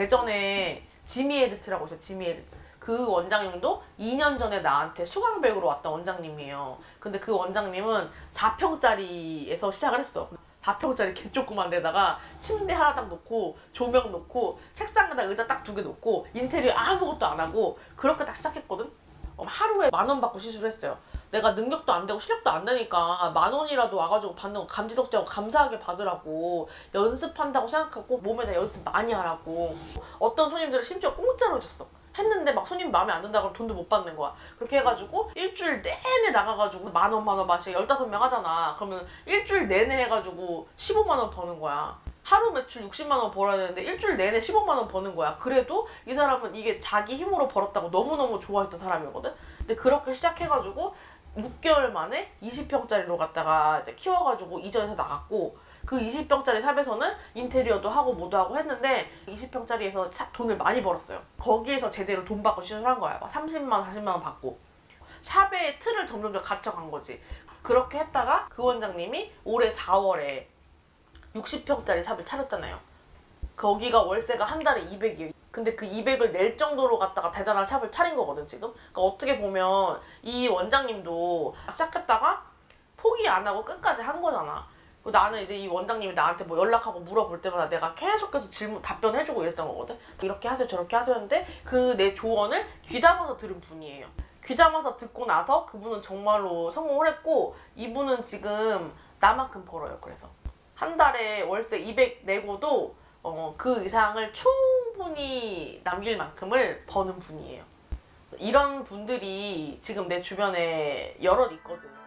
대전에 지미 에르츠라고 있어요. 지미 에르츠. 그 원장님도 2년 전에 나한테 수강 배우러 왔던 원장님이에요. 근데 그 원장님은 4평짜리에서 시작을 했어. 4평짜리 개조그만 데다가 침대 하나 딱 놓고 조명 놓고 책상에다 의자 딱 두 개 놓고 인테리어 아무것도 안 하고 그렇게 딱 시작했거든. 어, 하루에 만 원 받고 시술을 했어요. 내가 능력도 안 되고 실력도 안 되니까 만 원이라도 와가지고 받는 거 감지덕지하고 감사하게 받으라고 연습한다고 생각하고 몸에다 연습 많이 하라고. 어떤 손님들은 심지어 공짜로 해줬어. 했는데 막 손님 마음에 안 든다 그러면 돈도 못 받는 거야. 그렇게 해가지고 일주일 내내 나가가지고 만 원 만원 만씩 15명 하잖아. 그러면 일주일 내내 해가지고 15만 원 버는 거야. 하루 매출 60만 원 벌어야 되는데 일주일 내내 15만 원 버는 거야. 그래도 이 사람은 이게 자기 힘으로 벌었다고 너무너무 좋아했던 사람이거든. 근데 그렇게 시작해가지고 6개월 만에 20평짜리로 갔다가 이제 키워가지고 이전해서 나갔고 그 20평짜리 샵에서는 인테리어도 하고 뭐도 하고 했는데 20평짜리에서 돈을 많이 벌었어요. 거기에서 제대로 돈 받고 시술한 거야. 막 30만 원, 40만 원 받고. 샵의 틀을 점점점 갖춰간 거지. 그렇게 했다가 그 원장님이 올해 4월에 60평짜리 샵을 차렸잖아요. 거기가 월세가 한 달에 200이에요. 근데 그 200을 낼 정도로 갖다가 대단한 샵을 차린 거거든 지금. 그러니까 어떻게 보면 이 원장님도 시작했다가 포기 안 하고 끝까지 한 거잖아. 나는 이제 이 원장님이 나한테 뭐 연락하고 물어볼 때마다 내가 계속해서 질문 답변해주고 이랬던 거거든. 이렇게 하세요, 저렇게 하세요 했는데 그 내 조언을 귀담아서 들은 분이에요. 귀담아서 듣고 나서 그분은 정말로 성공을 했고 이분은 지금 나만큼 벌어요. 그래서 한 달에 월세 200 내고도 어, 그 이상을 충분히 남길 만큼을 버는 분이에요. 이런 분들이 지금 내 주변에 여럿 있거든.